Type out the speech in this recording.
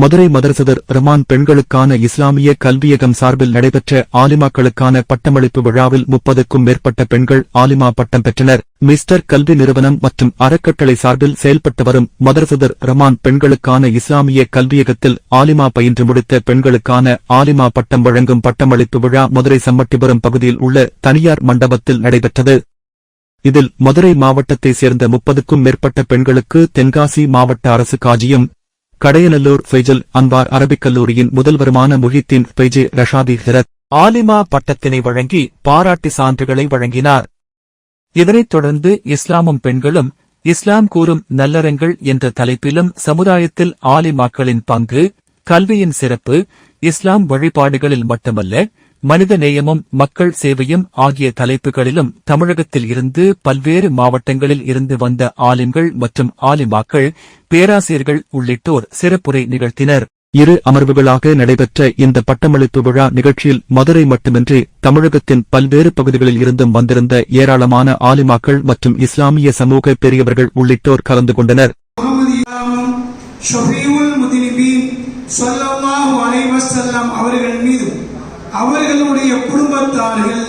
மதுரை மதரசதர் ரமான் பெண்களுக்கான இஸ்லாமிய கல்வியகம் சார்பில் நடைபெற்ற ஆலிமாக்களுக்கான பட்டமளிப்பு விழாவில் முப்பதுக்கும் மேற்பட்ட பெண்கள் ஆலிமா பட்டம் பெற்றனர். மிஸ்டர் கல்வி நிறுவனம் மற்றும் அறக்கட்டளை சார்பில் செயல்பட்டு வரும் மதரசதர் ரமான் பெண்களுக்கான இஸ்லாமிய கல்வியகத்தில் ஆலிமா பயின்று முடித்த பெண்களுக்கான ஆலிமா பட்டம் வழங்கும் பட்டமளிப்பு விழா மதுரை சம்மட்டிபுரம் பகுதியில் உள்ள தனியார் மண்டபத்தில் நடைபெற்றது. இதில் மதுரை மாவட்டத்தைச் சேர்ந்த முப்பதுக்கும் மேற்பட்ட பெண்களுக்கு தென்காசி மாவட்ட அரசு காஜியும் கடையநல்லூர் ஃபைஜல் அன்பார் அரபிக் கல்லூரியின் முதல்வருமான முஹித்தின் ஃபைஜே ரஷாதி ஹிரத் ஆலிமா பட்டத்தினை வழங்கி பாராட்டு சான்றுகளை வழங்கினார். இதனைத் தொடர்ந்து இஸ்லாமும் பெண்களும் இஸ்லாம் கூறும் நல்லறங்கள் என்ற தலைப்பிலும் சமுதாயத்தில் ஆலிமாக்களின் பங்கு கல்வியின் சிறப்பு இஸ்லாம் வழிபாடுகளில் மட்டுமல்ல மனித நேயமும் மக்கள் சேவையும் ஆகிய தலைப்புகளிலும் தமிழகத்தில் இருந்து பல்வேறு மாவட்டங்களில் இருந்து வந்த ஆலிம்கள் மற்றும் ஆலிமாக்கள் பேராசிரியர்கள் உள்ளிட்டோர் சிறப்புரை நிகழ்த்தினர். இரு அமர்வுகளாக நடைபெற்ற இந்த பட்டமளிப்பு விழா நிகழ்ச்சியில் மதுரை மட்டுமின்றி தமிழகத்தின் பல்வேறு பகுதிகளில் இருந்தும் வந்திருந்த ஏராளமான ஆலிமாக்கள் மற்றும் இஸ்லாமிய சமூக பெரியவர்கள் உள்ளிட்டோர் கலந்து கொண்டனர். அவர்கள் மீது அவர்களுடைய குடும்பத்தார்கள்